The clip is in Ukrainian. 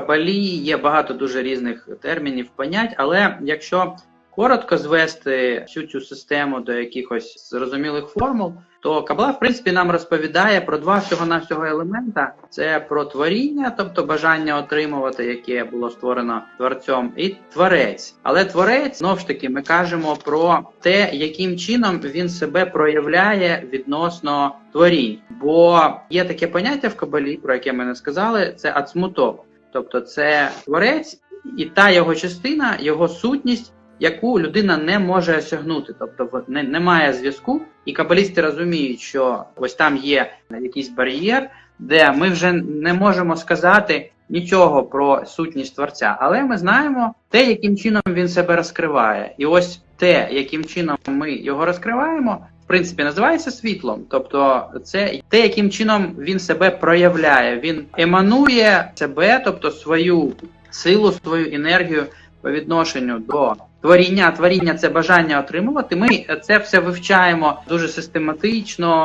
кабалі є багато дуже різних термінів, понять, але якщо коротко звести всю цю систему до якихось зрозумілих формул, то кабала, в принципі, нам розповідає про два всього-навсього елемента: це про творіння, тобто бажання отримувати, яке було створено творцем, і творець. Але творець знову ж таки ми кажемо про те, яким чином він себе проявляє відносно творінь. Бо є таке поняття в кабалі, про яке ми не сказали, це ацмутов. Тобто це творець і та його частина, його сутність, яку людина не може осягнути. Тобто не, немає зв'язку, і кабалісти розуміють, що ось там є якийсь бар'єр, де ми вже не можемо сказати нічого про сутність творця, але ми знаємо те, яким чином він себе розкриває. І ось те, яким чином ми його розкриваємо, принципі, називається світлом. Тобто, це те, яким чином він себе проявляє. Він еманує себе, тобто свою силу, свою енергію по відношенню до творіння. Творіння це бажання отримувати. Ми це все вивчаємо дуже систематично,